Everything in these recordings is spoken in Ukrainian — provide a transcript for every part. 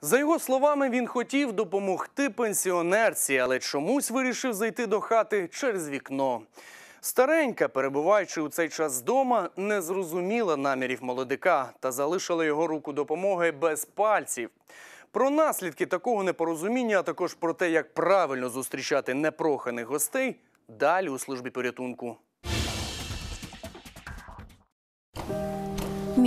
За його словами, він хотів допомогти пенсіонерці, але чомусь вирішив зайти до хати через вікно. Старенька, перебуваючи у цей час вдома, не зрозуміла намірів молодика та залишила його руку допомоги без пальців. Про наслідки такого непорозуміння, а також про те, як правильно зустрічати непроханих гостей, далі у службі порятунку.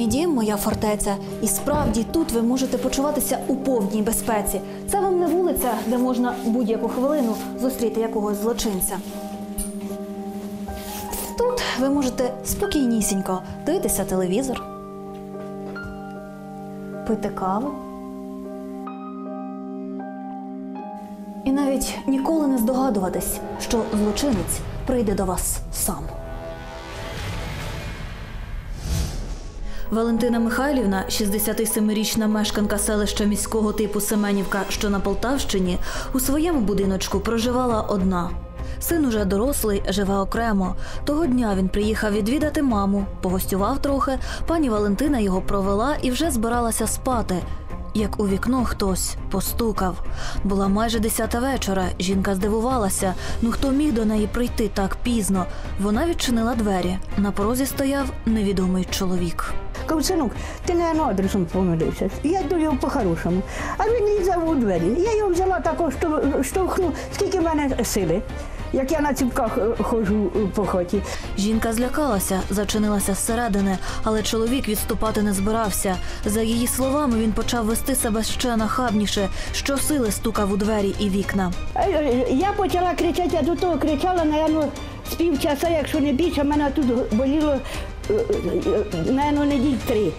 Мій дім моя фортеця. І справді тут ви можете почуватися у повній безпеці. Це вам не вулиця, де можна будь-яку хвилину зустріти якогось злочинця. Тут ви можете спокійнісінько дивитися телевізор, пити каву. І навіть ніколи не здогадуватись, що злочинець прийде до вас сам. Валентина Михайлівна, 67-річна мешканка селища міського типу Семенівка, що на Полтавщині, у своєму будиночку проживала одна. Син уже дорослий, живе окремо. Того дня він приїхав відвідати маму, погостював трохи. Пані Валентина його провела і вже збиралася спати. Як у вікно хтось постукав. Була майже десята вечора. Жінка здивувалася. Ну хто міг до неї прийти так пізно? Вона відчинила двері. На порозі стояв невідомий чоловік. Кажу, синок, ти не адресом помилився. Я йду його по-хорошому. А він лізав у двері. Я його взяла також, штовхну, скільки в мене сили, як я на ціпках е, ходжу е, по хаті. Жінка злякалася, зачинилася зсередини, але чоловік відступати не збирався. За її словами, він почав вести себе ще нахабніше, щосили стукав у двері і вікна. Е, Я почала кричати, я до того кричала, напевно, з півчаса, якщо не більше, мене тут боліло, е, неділь три.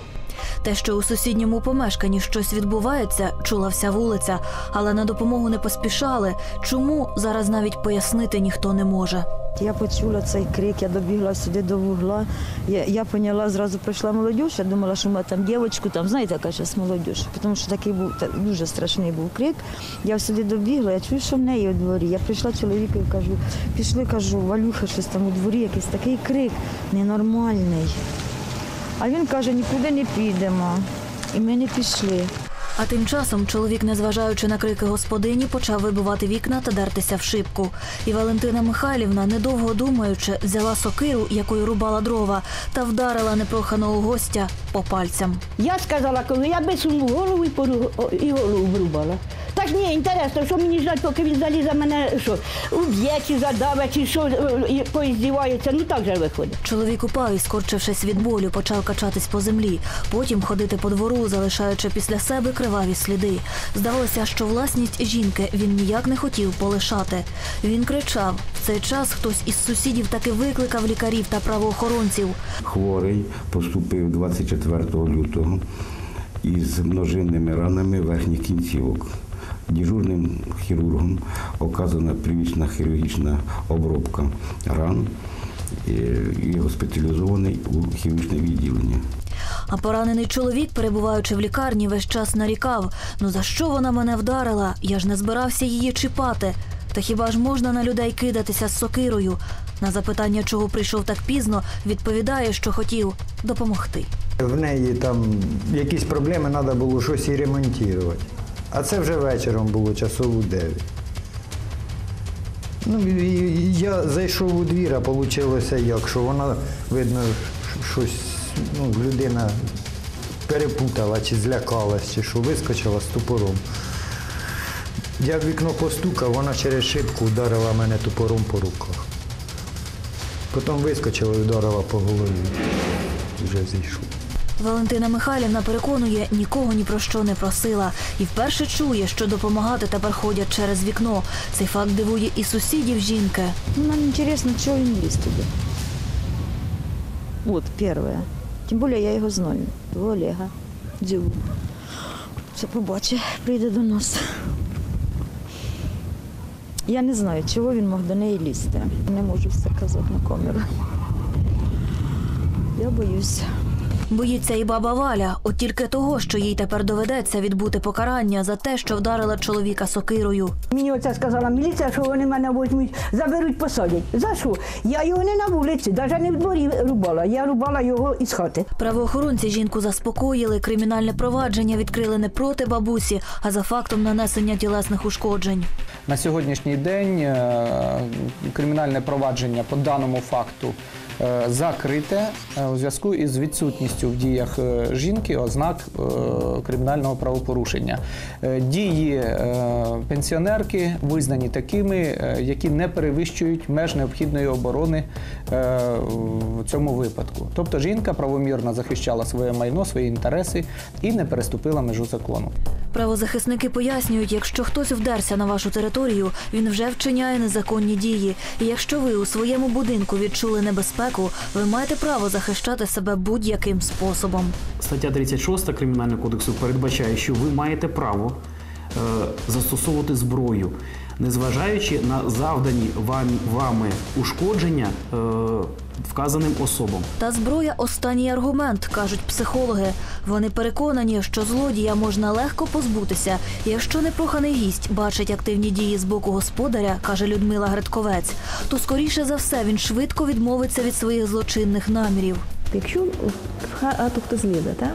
Те, що у сусідньому помешканні щось відбувається, чула вся вулиця, але на допомогу не поспішали. Чому зараз навіть пояснити ніхто не може. Я почула цей крик, я добігла сюди до вугла. Я, я поняла, зразу прийшла молодь, я думала, що ми там дівчинку, там, знаєте, яка зараз молодь, тому що такий був та- дуже страшний був крик. Я сюди добігла, я чую, що в неї у дворі. Я прийшла чоловікові, кажу, пішли, кажу, Валюха, щось там у дворі, якийсь такий крик ненормальний. А він каже, нікуди не підемо. І ми не пішли. А тим часом чоловік, незважаючи на крики господині, почав вибивати вікна та дертися в шибку. І Валентина Михайлівна, недовго думаючи, взяла сокиру, якою рубала дрова, та вдарила непроханого гостя по пальцям. Я сказала, коли я би сунув голову і голову врубала. Ні, інтересно, що мені ждать, поки він залізе мене, що уб'є чи задаве, чи що е, і поіздівається. Ну так же виходить. Чоловік упав і, скорчившись від болю, почав качатись по землі, потім ходити по двору, залишаючи після себе криваві сліди. Здавалося, що власність жінки він ніяк не хотів полишати. Він кричав. В цей час хтось із сусідів таки викликав лікарів та правоохоронців. Хворий поступив 24 лютого із множинними ранами верхніх кінцівок. Дежурним хірургом оказана привічна хірургічна обробка ран е, і госпіталізований у хірургічне відділення. А поранений чоловік, перебуваючи в лікарні, весь час нарікав: ну за що вона мене вдарила? Я ж не збирався її чіпати. Та хіба ж можна на людей кидатися з сокирою? На запитання, чого прийшов так пізно, відповідає, що хотів допомогти. В неї там якісь проблеми, треба було щось і ремонтувати. А це вже вечором було часов у 9. Ну, я зайшов у двір, а вийшло як, що вона, видно, щось, ну, людина перепутала чи злякалась, чи що, вискочила з топором. Я в вікно постукав, вона через шибку вдарила мене топором по руках. Потім вискочила і вдарила по голові. Вже зійшов. Валентина Михайлівна переконує, нікого ні про що не просила, і вперше чує, що допомагати тепер ходять через вікно. Цей факт дивує і сусідів жінки. Нам интересно, чего он лез туда. Вот первое. Тим більше я його знаю. Олега. Дзюбу. Все побачить, прийде до нас. Я не знаю, чого він мог до неї лізти. Не можу все казати на камеру. Я боюся. Боїться і баба Валя, от тільки того, що їй тепер доведеться відбути покарання за те, що вдарила чоловіка сокирою. Мені оце сказала міліція, що вони мене возьмуть, заберуть, посадять. За що? Я його не на вулиці, навіть не в дворі рубала. Я рубала його із хати. Правоохоронці жінку заспокоїли. Кримінальне провадження відкрили не проти бабусі, а за фактом нанесення тілесних ушкоджень. На сьогоднішній день е, кримінальне провадження по даному факту закрите е, у зв'язку із відсутністю в діях е, жінки ознак е, кримінального правопорушення. Е, Дії е, пенсіонерки визнані такими, е, які не перевищують меж необхідної оборони е, в цьому випадку. Тобто жінка правомірно захищала своє майно, свої інтереси і не переступила межу закону. Правозахисники пояснюють, якщо хтось вдерся на вашу територію, він вже вчиняє незаконні дії. І якщо ви у своєму будинку відчули небезпеку, ви маєте право захищати себе будь-яким способом. Стаття 36 Кримінального кодексу передбачає, що ви маєте право е, застосовувати зброю, незважаючи на завдані вам, вами ушкодження е, вказаним особам. Та зброя останній аргумент, кажуть психологи. Вони переконані, що злодія можна легко позбутися. Якщо непроханий гість бачить активні дії з боку господаря, каже Людмила Гредковець, то скоріше за все він швидко відмовиться від своїх злочинних намірів. Якщо в хату хтось лізе, та,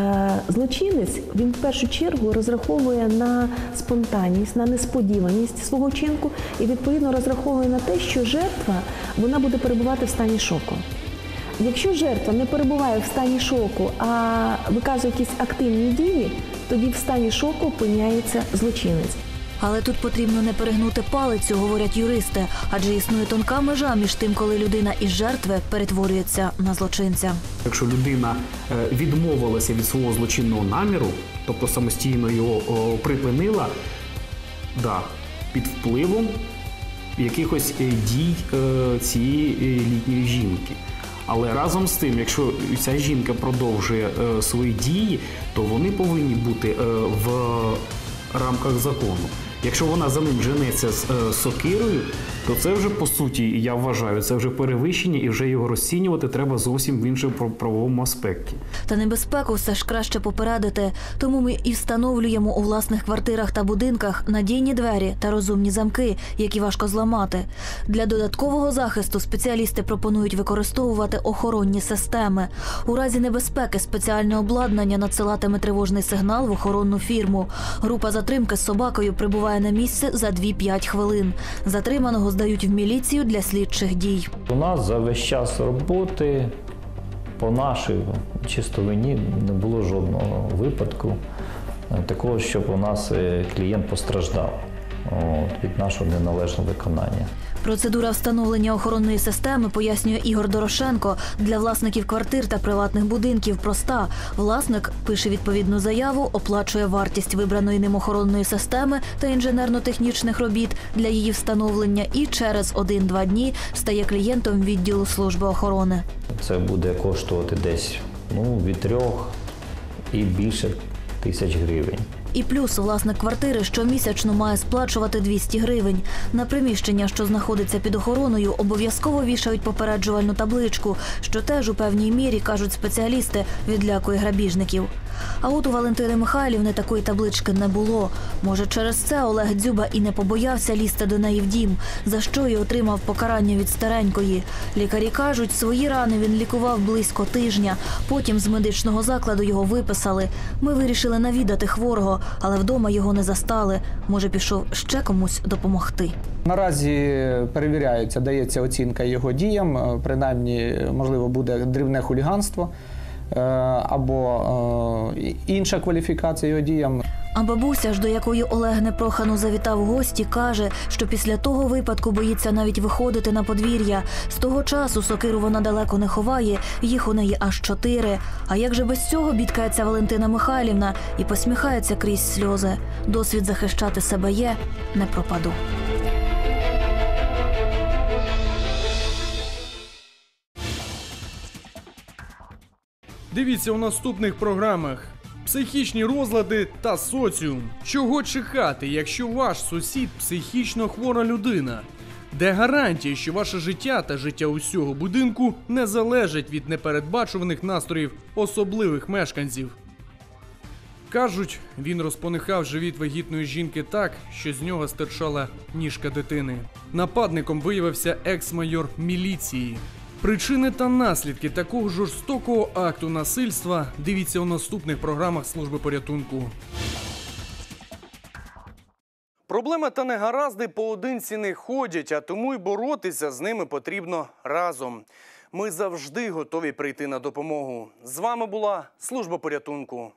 е, злочинець він в першу чергу розраховує на спонтанність, на несподіваність свого чинку і відповідно розраховує на те, що жертва вона буде перебувати в стані шоку. Якщо жертва не перебуває в стані шоку, а виказує якісь активні дії, тоді в стані шоку опиняється злочинець. Але тут потрібно не перегнути палицю, говорять юристи, адже існує тонка межа між тим, коли людина із жертви перетворюється на злочинця. Якщо людина е, відмовилася від свого злочинного наміру, тобто самостійно його припинила, да, під впливом якихось е, дій е, цієї літньої жінки. Але разом з тим, якщо ця жінка продовжує свої дії, то вони повинні бути в рамках закону. Якщо вона за ним женеться з е, сокирою, то це вже по суті, я вважаю, це вже перевищення, і вже його розцінювати треба зовсім в іншому прав- правовому аспекті. Та небезпеку все ж краще попередити. Тому ми і встановлюємо у власних квартирах та будинках надійні двері та розумні замки, які важко зламати. Для додаткового захисту спеціалісти пропонують використовувати охоронні системи. У разі небезпеки спеціальне обладнання надсилатиме тривожний сигнал в охоронну фірму. Група затримки з собакою прибуває на місце за 2-5 хвилин. Затриманого здають в міліцію для слідчих дій. У нас за весь час роботи по нашій чистовині не було жодного випадку такого, щоб у нас е, клієнт постраждав від нашого неналежного виконання. Процедура встановлення охоронної системи, пояснює Ігор Дорошенко, для власників квартир та приватних будинків проста. Власник пише відповідну заяву, оплачує вартість вибраної ним охоронної системи та інженерно-технічних робіт для її встановлення і через 1-2 дні стає клієнтом відділу служби охорони. Це буде коштувати десь ну, від трьох і більше тисяч гривень. І плюс власник квартири щомісячно має сплачувати 200 гривень. На приміщення, що знаходиться під охороною, обов'язково вішають попереджувальну табличку, що теж у певній мірі, кажуть спеціалісти, відлякує грабіжників. А от у Валентини Михайлівни такої таблички не було. Може, через це Олег Дзюба і не побоявся лізти до неї в дім, за що й отримав покарання від старенької. Лікарі кажуть, свої рани він лікував близько тижня. Потім з медичного закладу його виписали. Ми вирішили навідати хворого, але вдома його не застали. Може, пішов ще комусь допомогти. Наразі перевіряється, дається оцінка його діям. е, Принаймні, можливо, буде дрібне хуліганство е, або е, інша кваліфікація його діям. А бабуся ж, до якої Олег непрохано завітав гості, каже, що після того випадку боїться навіть виходити на подвір'я. З того часу сокиру вона далеко не ховає, їх у неї аж чотири. А як же без цього бідкається Валентина Михайлівна і посміхається крізь сльози. Досвід захищати себе є, не пропаду. Дивіться у наступних програмах: психічні розлади та соціум. Чого чекати, якщо ваш сусід психічно хвора людина? Де гарантії, що ваше життя та життя усього будинку не залежать від непередбачуваних настроїв особливих мешканців? Кажуть, він розпонихав живіт вагітної жінки так, що з нього стирчала ніжка дитини. Нападником виявився екс-майор міліції. Причини та наслідки такого жорстокого акту насильства дивіться у наступних програмах служби порятунку. Проблеми та негаразди поодинці не ходять, а тому й боротися з ними потрібно разом. Ми завжди готові прийти на допомогу. З вами була служба порятунку.